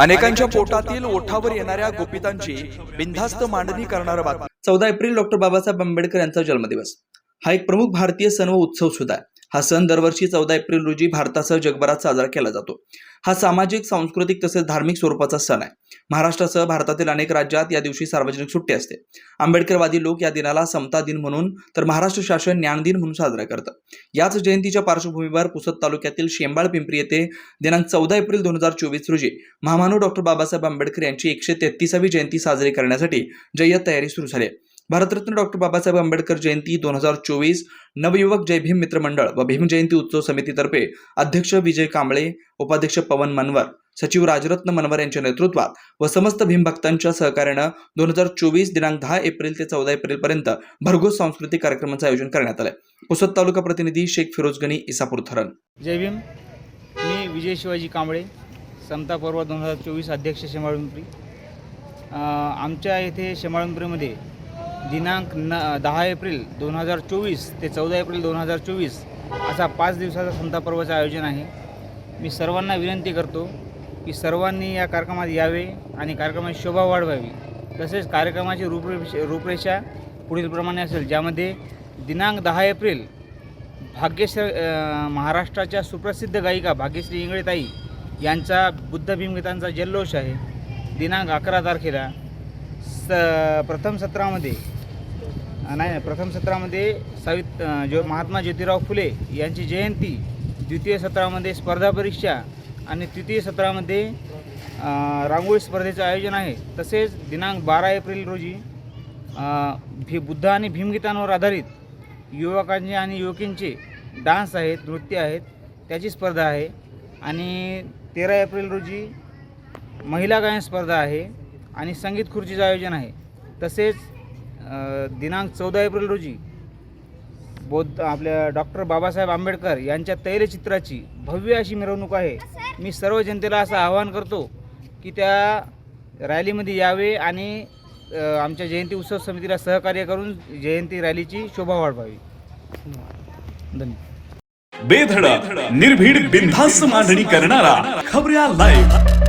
अनेकांच्या पोटातील ओठावर येणाऱ्या गोपितांची बिनधास्त मांडणी करणारा बातमी. चौदा एप्रिल डॉक्टर बाबासाहेब आंबेडकर यांचा जन्मदिवस. हा एक प्रमुख भारतीय सण व उत्सव सुद्धा आहे. हा सण दरवर्षी चौदा एप्रिल रोजी भारतासह जगभरात साजरा केला जातो. हा सामाजिक सांस्कृतिक तसेच धार्मिक स्वरूपाचा सण आहे. महाराष्ट्रासह भारतातील अनेक राज्यात या दिवशी सार्वजनिक सुट्टी असते. आंबेडकरवादी लोक या दिनाला समता दिन म्हणून तर महाराष्ट्र शासन ज्ञान दिन म्हणून साजरा करतं. याच जयंतीच्या पार्श्वभूमीवर पुसद तालुक्यातील शेंबाळ पिंपरी येथे दिनांक चौदा एप्रिल दोन हजार चोवीस रोजी महामानव डॉक्टर बाबासाहेब आंबेडकर यांची एकशे तेहतीसावी जयंती साजरी करण्यासाठी जय्यत तयारी सुरू झाली आहे. भारतरत्न डॉक्टर बाबासाहेब आंबेडकर जयंती दोन हजार चोवीस नवयुवक जय भीम मित्र मंडळ व भीम जयंती उत्सव समितीतर्फे अध्यक्ष विजय कांबळे उपाध्यक्ष पवन मनवर सचिव राजरत्न मनवर यांच्या नेतृत्वात व समस्त भीम भक्तांच्या सहकार्यानं दोन हजार चोवीस दिनांक दहा एप्रिल ते चौदा एप्रिल पर्यंत भरघोस सांस्कृतिक कार्यक्रमाचं आयोजन करण्यात आलं पुसद तालुका प्रतिनिधी शेख फिरोज गनी इसापूर थरण. जय भीम. मी विजय शिवाजी कांबळे समता पर्व दोन हजार चोवीस अध्यक्ष शेमाळुंपरी. आमच्या येथे शेमाळुंपरीमध्ये दिनांक न दहा एप्रिल दोन हजार चोवीस ते चौदा एप्रिल दोन हजार चोवीस असा पाच दिवसाचा समता पर्वाचं आयोजन आहे. मी सर्वांना विनंती करतो की सर्वांनी या कार्यक्रमात यावे आणि कार्यक्रमाची शोभा वाढवावी. तसेच कार्यक्रमाची रूपरेषा रूपरेषा पुढीलप्रमाणे असेल ज्यामध्ये दिनांक दहा एप्रिल भाग्यश्री महाराष्ट्राच्या सुप्रसिद्ध गायिका भाग्यश्री इंगळेताई यांचा बुद्ध भीमगीतांचा जल्लोष आहे. दिनांक अकरा तारखेला स प्रथम सत्रामध्ये नाही नाही प्रथम सत्रामध्ये सावित ज्यो जो महात्मा ज्योतिराव फुले यांची जयंती द्वितीय सत्रामध्ये स्पर्धा परीक्षा आणि तृतीय सत्रामध्ये रांगोळी स्पर्धेचं आयोजन आहे. तसेच दिनांक बारा एप्रिल रोजी भी बुद्ध आणि भीमगीतांवर आधारित युवकांचे आणि युवकींचे डान्स आहेत नृत्य आहेत त्याची स्पर्धा आहे. आणि तेरा एप्रिल रोजी महिला गायन स्पर्धा आहे. आणि संगीत खुर्चीचं आयोजन आहे. तसेच दिनांक चौदा एप्रिल रोजी बौद्ध आपल्या डॉक्टर बाबासाहेब आंबेडकर यांच्या तैलचित्राची भव्य अशी मिरवणूक आहे. मी सर्व जनतेला असं आवाहन करतो की त्या रॅलीमध्ये यावे आणि आमच्या जयंती उत्सव समितीला सहकार्य करून जयंती रॅलीची शोभा वाढवावी. धन्यवाद. बेधडक निर्भीड बिनधास्त मांडणी करणारा खबऱ्या लाईव्ह